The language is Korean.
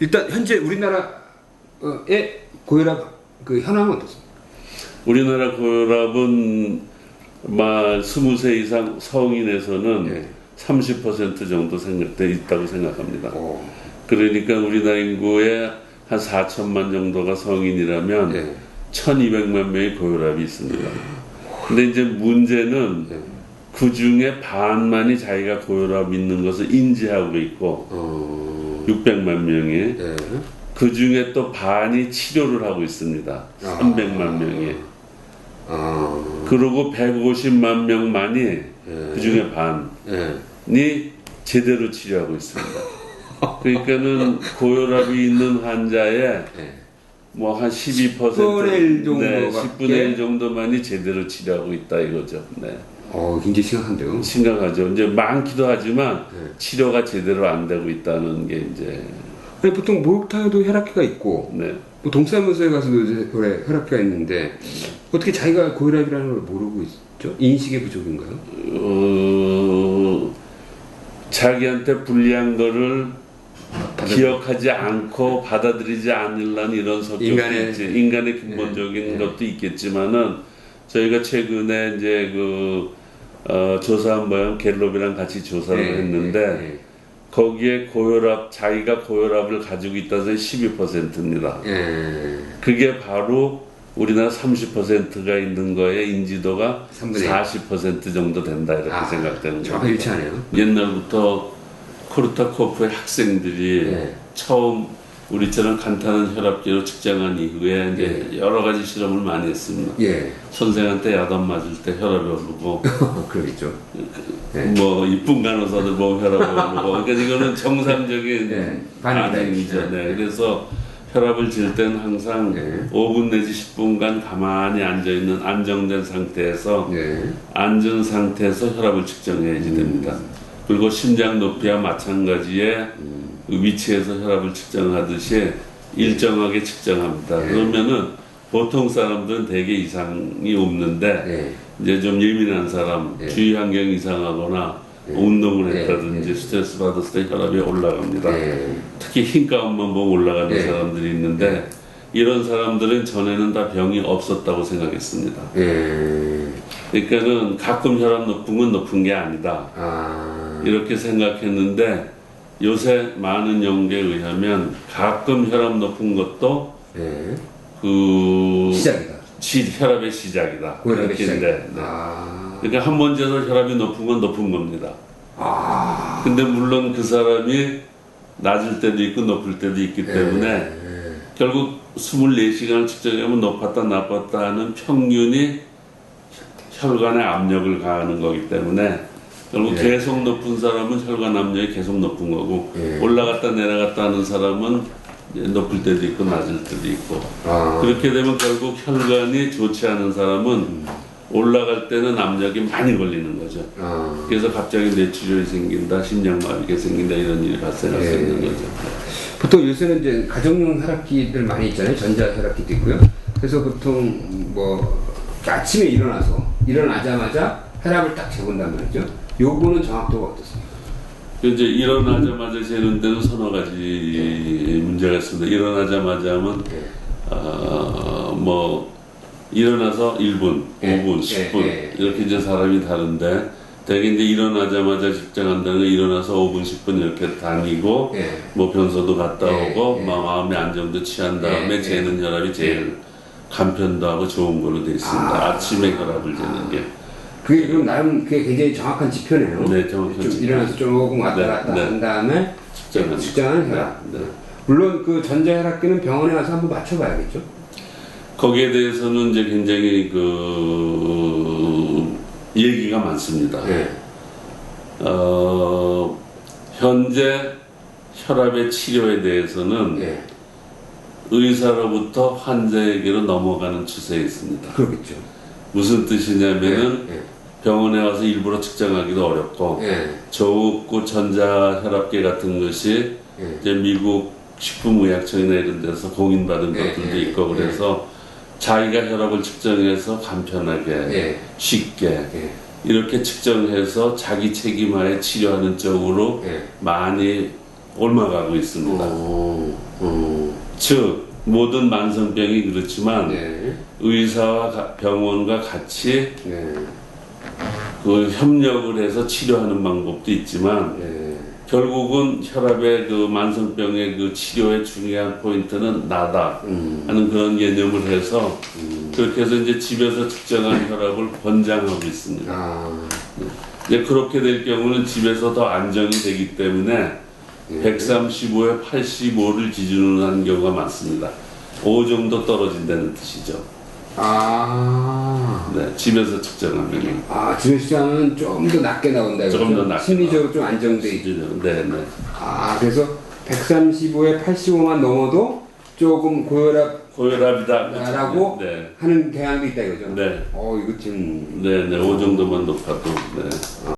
일단 현재 우리나라의 고혈압 그 현황은 어떻습니까? 우리나라 고혈압은 만 20세 이상 성인에서는 예. 30% 정도 생각돼 있다고 생각합니다. 오. 그러니까 우리나라 인구의 한 4천만 정도가 성인이라면 예. 1200만 명의 고혈압이 있습니다. 근데 이제 문제는 예. 그 중에 반만이 자기가 고혈압 있는 것을 인지하고 있고 어. 600만 명이 예. 그 중에 또 반이 치료를 하고 있습니다. 300만 명이. 아. 그리고 150만 명만이 예. 그 중에 반이 예. 제대로 치료하고 있습니다. 그러니까는 고혈압이 있는 환자의 예. 뭐한 12% 10분의 1 네, 정도밖에? 10분의 1 정도만이 제대로 치료하고 있다 이거죠. 네. 어, 굉장히 심각한데요. 심각하죠. 이제 많기도 하지만 네. 치료가 제대로 안 되고 있다는 게 이제 아니, 보통 목욕탕에도 혈압계가 있고 네. 뭐 동사무소에 가서도 이제 혈압- 혈압계가 있는데 어떻게 자기가 고혈압이라는 걸 모르고 있죠? 인식의 부족인가요? 어, 자기한테 불리한 거를 기억하지 않고 받아들이지 않으려는 이런 성격도 인간의- 있지. 인간의 근본적인 예, 예. 것도 있겠지만은 저희가 최근에 이제 그 어, 조사한 모양 갤럽이랑 같이 조사를 예, 했는데 예, 거기에 고혈압 자기가 고혈압을 가지고 있다서 12%입니다. 예. 그게 바로 우리나라 30%가 있는 거에 인지도가 3분의 40% 정도 된다 이렇게 아, 생각되는 정확히 거예요. 일치하네요. 옛날부터 코르타코프의 학생들이 네. 처음 우리처럼 간단한 혈압계로 측정한 이후에 이제 여러 가지 실험을 많이 했습니다. 예. 선생한테 야단 맞을 때 혈압이 오르고 그러겠죠. 네. 뭐 이쁜 간호사들 보면 혈압이 오르고 그러니까 이거는 정상적인 네, 반응이다. 반응이죠. 네. 네. 그래서 혈압을 잴 때는 항상 네. 5분 내지 10분간 가만히 앉아 있는 안정된 상태에서 네. 앉은 상태에서 혈압을 측정해야지 됩니다. 그리고 심장 높이와 마찬가지의 그 위치에서 혈압을 측정하듯이 일정하게 측정합니다. 네. 그러면은 보통 사람들은 대개 이상이 없는데 네. 이제 좀 예민한 사람, 네. 주위 환경이 이상하거나 네. 운동을 네. 했다든지 네. 스트레스 받았을 때 혈압이 올라갑니다. 네. 특히 흰 가운만 보면 올라가는 네. 사람들이 있는데 이런 사람들은 전에는 다 병이 없었다고 생각했습니다. 예. 그러니까는 가끔 혈압 높은 건 높은 게 아니다. 아. 이렇게 생각했는데 요새 많은 연구에 의하면 가끔 혈압 높은 것도 네. 그 시작이다. 시- 혈압의 시작이다. 고혈압의 그렇게 시작. 돼. 네. 아. 그러니까 한 번 재서 혈압이 높은 건 높은 겁니다. 아. 근데 물론 그 사람이 낮을 때도 있고 높을 때도 있기 때문에 네. 결국 24시간을 측정하면 높았다 나빴다 하는 평균이 혈관에 압력을 가하는 거기 때문에 결국 예. 계속 높은 사람은 혈관 압력이 계속 높은 거고 예. 올라갔다 내려갔다 하는 사람은 높을 때도 있고 낮을 때도 있고 아. 그렇게 되면 결국 혈관이 좋지 않은 사람은 올라갈 때는 압력이 많이 걸리는 거죠. 아. 그래서 갑자기 뇌출혈이 생긴다, 심장마비가 생긴다 이런 일이 발생할 수 예. 있는 거죠. 보통 요새는 이제 가정용 혈압기들 많이 있잖아요. 전자 혈압기도 있고요. 그래서 보통 뭐 아침에 일어나서 일어나자마자 혈압을 딱 재본단 말이죠. 요거는 정확도가 어떻습니까? 이제 일어나자마자 재는 데는 서너 가지 문제가 있습니다. 일어나자마자 하면 예. 어, 뭐 일어나서 1분, 예, 5분, 예, 10분 예. 이렇게 이제 사람이 다른데 대개 이제 일어나자마자 직장한다는 건 일어나서 5분, 10분 이렇게 다니고 예. 뭐 변소도 갔다 예, 오고 예. 마- 마음의 안정도 취한 다음에. 재는 혈압이 제일 간편도 하고 좋은 걸로 되어 있습니다. 아. 아. 침에 혈압을 재는 게. 그게 그럼 나름 그게 굉장히 정확한 지표네요. 네, 정확한 좀 지표. 일어나서 조금 왔다 네, 갔다 네. 한 다음에 측정하는 측정하는 혈압. 네, 네. 물론 그 전자 혈압기는 병원에 가서 한번 맞춰봐야겠죠. 거기에 대해서는 이제 굉장히 그 얘기가 많습니다. 네. 어, 현재 혈압의 치료에 대해서는 예. 의사로부터 환자에게로 넘어가는 추세에 있습니다. 그렇겠죠. 무슨 뜻이냐면은 예. 병원에 와서 일부러 측정하기도 어렵고 예. 저흡구 전자 혈압계 같은 것이 예. 이제 미국 식품의약청이나 이런 데서 공인받은 예, 것들도 예, 있고 예. 그래서 자기가 혈압을 측정해서 간편하게 예. 쉽게 예. 이렇게 측정해서 자기 책임하에 치료하는 쪽으로 예. 많이 옮아가고 있습니다. 어, 어, 즉 모든 만성병이 그렇지만 네, 의사와 가- 병원과 같이 네, 그 협력을 해서 치료하는 방법도 있지만 네. 결국은 혈압의 그 만성병의 그 치료의 중요한 포인트는 나다 음, 하는 그런 개념을 해서 그렇게 해서 이제 집에서 측정한 혈압을 권장하고 있습니다. 아, 이제 그렇게 될 경우는 집에서 더 안정이 되기 때문에 네. 135에 85를 기준으로 하는 경우가 많습니다. 5 정도 떨어진다는 뜻이죠. 아, 네, 집에서 측정하면 아, 지금 시장은 좀더 낮게 나온다. 조금 그죠? 더 낮게 심리적으로 좀 안정돼 있. 네, 네. 아, 그래서 135에 85만 넘어도 조금 고혈압 고혈압이다. 라고 네, 하는 경향도 있다 이거죠. 네, 어, 이거 지금 네, 네, 5 정도만 높아도 네.